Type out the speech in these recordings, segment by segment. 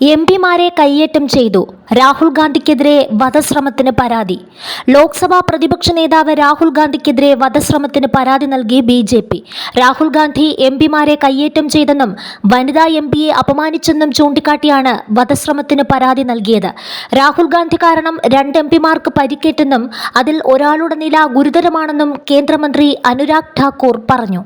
M പിമാരെ കയ്യേറ്റം ചെയ്തു രാഹുൽ ഗാന്ധിക്കെതിരെ വധശ്രമത്തിന് പരാതി. ലോക്സഭാ പ്രതിപക്ഷ നേതാവ് രാഹുൽ ഗാന്ധിക്കെതിരെ വധശ്രമത്തിന് പരാതി നൽകി B J P. Rahul Gandhi M പിമാരെ കയ്യേറ്റം ചെയ്തെന്നും വനിതാ എം പിയെ അപമാനിച്ചെന്നും ചൂണ്ടിക്കാട്ടിയാണ് വധശ്രമത്തിന് പരാതി നൽകിയത്. രാഹുൽ ഗാന്ധി കാരണം രണ്ട് എം പിമാർക്ക് പരിക്കേറ്റെന്നും അതിൽ ഒരാളുടെ നില ഗുരുതരമാണെന്നും കേന്ദ്രമന്ത്രി അനുരാഗ് ഠാക്കൂർ പറഞ്ഞു.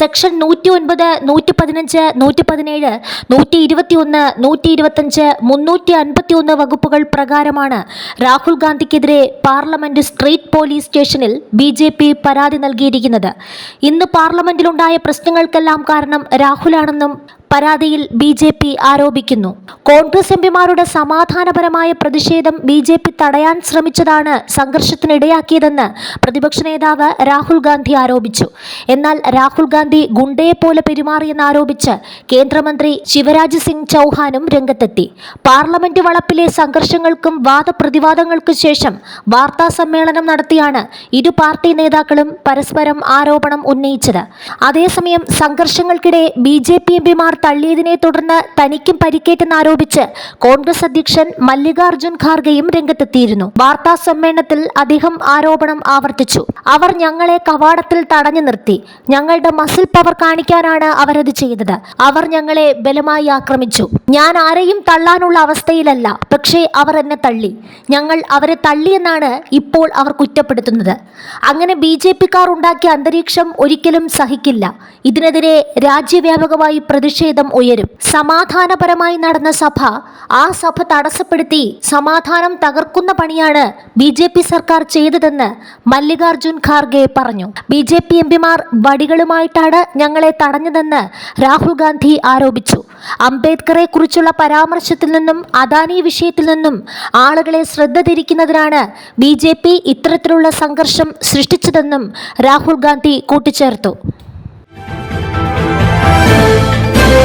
സെക്ഷൻ നൂറ്റി ഒൻപത് നൂറ്റി പതിനഞ്ച് നൂറ്റി പതിനേഴ് നൂറ്റി ഇരുപത്തിയൊന്ന് നൂറ്റി ഇരുപത്തഞ്ച് മുന്നൂറ്റി അൻപത്തിയൊന്ന് വകുപ്പുകൾ പ്രകാരമാണ് രാഹുൽ ഗാന്ധിക്കെതിരെ പാർലമെന്റ് സ്ട്രീറ്റ് പോലീസ് സ്റ്റേഷനിൽ ബി ജെ പി പരാതി നൽകിയിരിക്കുന്നത്. ഇന്ന് പാർലമെന്റിലുണ്ടായ പ്രശ്നങ്ങൾക്കെല്ലാം കാരണം രാഹുലാണെന്നും പരാതിയിൽ ബി ജെ പി ആരോപിക്കുന്നു. കോൺഗ്രസ് എംപിമാരുടെ സമാധാനപരമായ പ്രതിഷേധം ബി ജെ പി തടയാൻ ശ്രമിച്ചതാണ് സംഘർഷത്തിനിടയാക്കിയതെന്ന് പ്രതിപക്ഷ നേതാവ് രാഹുൽ ഗാന്ധി ആരോപിച്ചു. എന്നാൽ രാഹുൽ ഗാന്ധി ഗുണ്ടയെപ്പോലെ പെരുമാറിയെന്നാരോപിച്ച് കേന്ദ്രമന്ത്രി ശിവരാജ് സിംഗ് ചൗഹാനും രംഗത്തെത്തി. പാർലമെന്റ് വളപ്പിലെ സംഘർഷങ്ങൾക്കും വാദപ്രതിവാദങ്ങൾക്കും ശേഷം വാർത്താ സമ്മേളനം നടത്തിയാണ് ഇരു പാർട്ടി നേതാക്കളും പരസ്പരം ആരോപണം ഉന്നയിച്ചത്. അതേസമയം സംഘർഷങ്ങൾക്കിടെ ബി ജെ പി എംപിമാർ തള്ളിയതിനെ തുടർന്ന് തനിക്കും പരിക്കേറ്റെന്നാരോപിച്ച് കോൺഗ്രസ് അധ്യക്ഷൻ മല്ലികാർജുൻ ഖാർഗെയും രംഗത്തെത്തിയിരുന്നു. വാർത്താ സമ്മേളനത്തിൽ അദ്ദേഹം ആരോപണം ആവർത്തിച്ചു. അവർ ഞങ്ങളെ കവാടത്തിൽ തടഞ്ഞു നിർത്തി. ഞങ്ങളുടെ മസിൽ പവർ കാണിക്കാനാണ് അവരത് ചെയ്തത്. അവർ ഞങ്ങളെ ബലമായി ആക്രമിച്ചു. ഞാൻ ആരെയും തള്ളാനുള്ള അവസ്ഥയിലല്ല പക്ഷേ അവർ എന്നെ തള്ളി. ഞങ്ങൾ അവരെ തള്ളിയെന്നാണ് ഇപ്പോൾ അവർ കുറ്റപ്പെടുത്തുന്നത്. അങ്ങനെ ബി ജെ പിക്കാർ ഉണ്ടാക്കിയ അന്തരീക്ഷം ഒരിക്കലും സഹിക്കില്ല. ഇതിനെതിരെ രാജ്യവ്യാപകമായി പ്രതിഷേധം ഉയരും. സമാധാനപരമായി നടന്ന സഭ ആ സഭ തടസ്സപ്പെടുത്തി സമാധാനം തകർക്കുന്ന പണിയാണ് ബി ജെ പി സർക്കാർ ചെയ്തതെന്ന് മല്ലികാർജുൻ ഖാർഗെ പറഞ്ഞു. ബി ജെ പി എംപിമാർ വടികളുമായിട്ടാണ് ഞങ്ങളെ തടഞ്ഞതെന്ന് രാഹുൽ ഗാന്ധി ആരോപിച്ചു. അംബേദ്കറെ കുറിച്ചുള്ള പരാമർശത്തിൽ നിന്നും അദാനി വിഷയത്തിൽ നിന്നും ആളുകളെ ശ്രദ്ധ തിരിക്കുന്നതിനാണ് ബി ജെ പി ഇത്തരത്തിലുള്ള സംഘർഷം സൃഷ്ടിച്ചതെന്നും രാഹുൽ ഗാന്ധി കൂട്ടിച്ചേർത്തു.